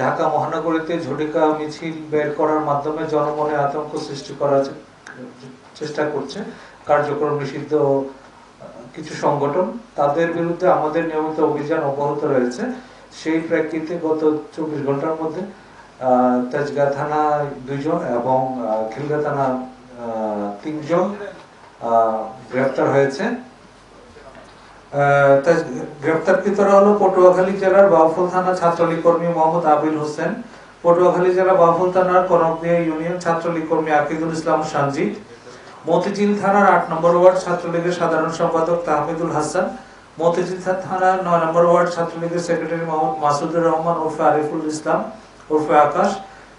ঢাকা মহানগরীতে ঝটিকা মিছিল বের করার মাধ্যমে জনমনে আতঙ্ক সৃষ্টি করার চেষ্টা করছে। কার্যক্রম নিষিদ্ধ কিছু সংগঠন, তাদের বিরুদ্ধে আমাদের নিয়মিত অভিযান অব্যাহত রয়েছে। সেই প্রেক্ষিতে গত চব্বিশ ঘণ্টার মধ্যে তেজগা থানা দুইজন এবং খিলগা থানা তিনজন গ্রেপ্তার হয়েছে। গ্রেপ্তারকৃতরা হলো পটুয়াখালী জেলার বাউফল থানা ছাত্রলীগ কর্মী মোহাম্মদ আবিল হোসেন। পটুয়াখালী জেলা বাউফল থানার কনকদিয়া ইউনিয়ন ছাত্রলীগ কর্মী আকিদুল ইসলাম সানজিদ। মতিঝিল থানার আট নম্বর ওয়ার্ড ছাত্রলীগের সাধারণ সম্পাদক তাহমিদুল হাসান। মতিঝিল থানার নয় নম্বর ওয়ার্ড ছাত্রলীগের সেক্রেটারি মোহাম্মদ মাসুদুর রহমান ওরফে আরিফুল ইসলাম, ওরফে আকাশ।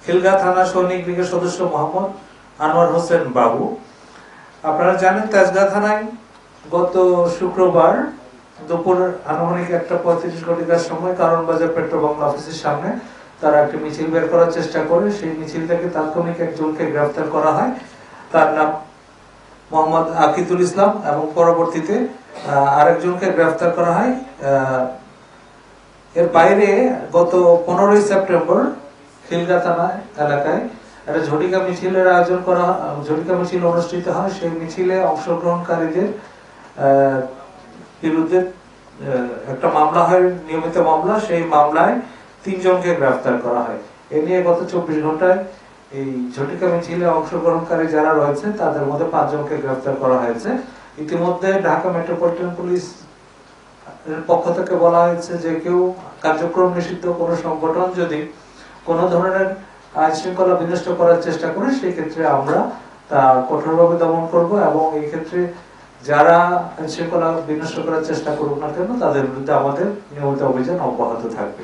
খিলগা থানা সৈনিক লীগের সদস্য মোহাম্মদ আনোয়ার হোসেন বাবু। আপনারা জানেন তেজগাঁ থানায় গত শুক্রবার দুপুর আনুমানিক একটা পঁয়ত্রিশ ঘটিকার সময় কারণ বাজার পেট্রোল বাংলা অফিসের সামনে তারা একটা মিছিল বের করার চেষ্টা করে। সেই মিছিল থেকে তাৎক্ষণিক একজনকে গ্রেফতার করা হয়। তার নাম মোহাম্মদ আকিদুল ইসলাম এবং পরবর্তীতে আরেকজনকে গ্রেফতার করা হয়। এর বাইরে গত পনেরোই সেপ্টেম্বর খিলগা থানা এলাকায় একটা ঝটিকা মিছিলের আয়োজন করা, ঝটিকা মিছিল অনুষ্ঠিত হয়। সেই মিছিলে অংশগ্রহণকারীদের বিরুদ্ধে একটা মামলা হয়, নিয়মিত মামলা, সেই মামলায় তিনজনকে গ্রেফতার করা হয়। এ নিয়ে গত চব্বিশ ঘন্টায় এই ঝটিকা মিছিলে অংশগ্রহণকারী যারা রয়েছে, তাদের মধ্যে পাঁচজনকে গ্রেফতার করা হয়েছে। ইতিমধ্যে ঢাকা মেট্রোপলিটন পুলিশ পক্ষ থেকে বলা হয়েছে যে কেউ কার্যক্রম নিষিদ্ধ, কোনো সংগঠন যদি কোনো ধরনের আইন শৃঙ্খলা বিনষ্ট করার চেষ্টা করে, সেই ক্ষেত্রে আমরা তা কঠোরভাবে দমন করব এবং এই ক্ষেত্রে যারা শৃঙ্খলা বিনষ্ট করার চেষ্টা করুক না কেন, তাদের বিরুদ্ধে আমাদের নিয়মিত অভিযান অব্যাহত থাকবে।